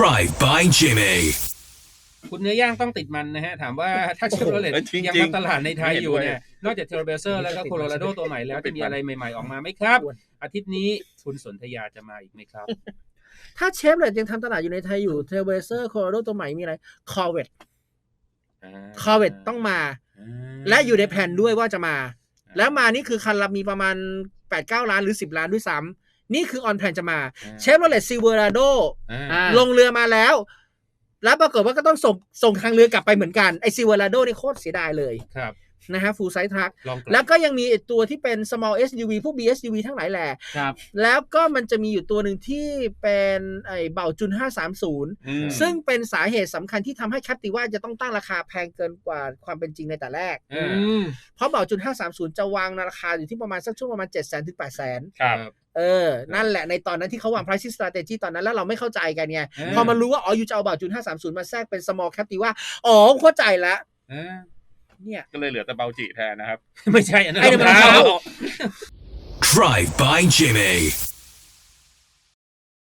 Drive by Jimmy. คุณเนื้อย่างต้องติดมันนะฮะ ถามว่าถ้าเชฟโรเลตโอ้โหจริงๆยังทำตลาดในไทยอยู่เนี่ยเห็นด้วยนอกจากเทอร์เบเซอร์แล้วก็โคโลราโดตัวใหม่แล้ว จะมีอะไรใหม่ ๆ ออกมาไหมครับ อาทิตย์นี้คุณสนธยาจะมาอีกไหมครับ ถ้าเชฟเลยยังทำตลาดอยู่ในไทยอยู่เทรเวเซอร์โคโลราโดตัวใหม่มีอะไรคอเวตคอเวตต้องมา และอยู่ในแผนด้วยว่าจะมา แล้วมานี่คือคันละมีประมาณ8 9ล้านหรือ 10 ล้านด้วยซ้ำ นี่คือออนแผนจะมาเชฟโรเลตซิเวอร์ราโดอ่าลงเรือมาแล้ว แล้วปรากฏว่าก็ต้องส่งส่งทางเรือกลับไปเหมือนกันไอซิเวอร์ราโดนี่โคตรเสียดายเลยครับ นะฮะฟูลไซส์ทรัคลองกแล้วก็ยังมีไอ้ตัวที่เป็น small SUV พวก BSUV ทั้งหลายแหละครับแล้วก็มันจะมีอยู่ตัวหนึ่งที่เป็นไอ้เบาจุน 530อืมซึ่งเป็นสาเหตุสำคัญที่ทำให้แคปติว่าจะต้องตั้งราคาแพงเกินกว่าความเป็นจริงในแต่แรกอืมเพราะเบาจุน 530 จะวางราคาอยู่ที่ประมาณสักช่วงประมาณ 7 0 0 0 0ถึง8 0 0 0 0ครับเออ นั่นแหละ ในตอนนั้นที่เขาวาง pricing strategy ตอนนั้นแล้วเราไม่เข้าใจกันไงเออพอมารู้ว่า อ๋อ อยู่จะเอาเบาจุน 530 มาแทรกเป็น small cap ติว่า อ๋อเข้าใจแล้ว เออเนี่ยก็เลยเหลือแต่เบาจิแทนนะครับ ไม่ใช่อันนั้นไอ้นั่นมันรองเท้ารองเท้า Drive by Jimmy.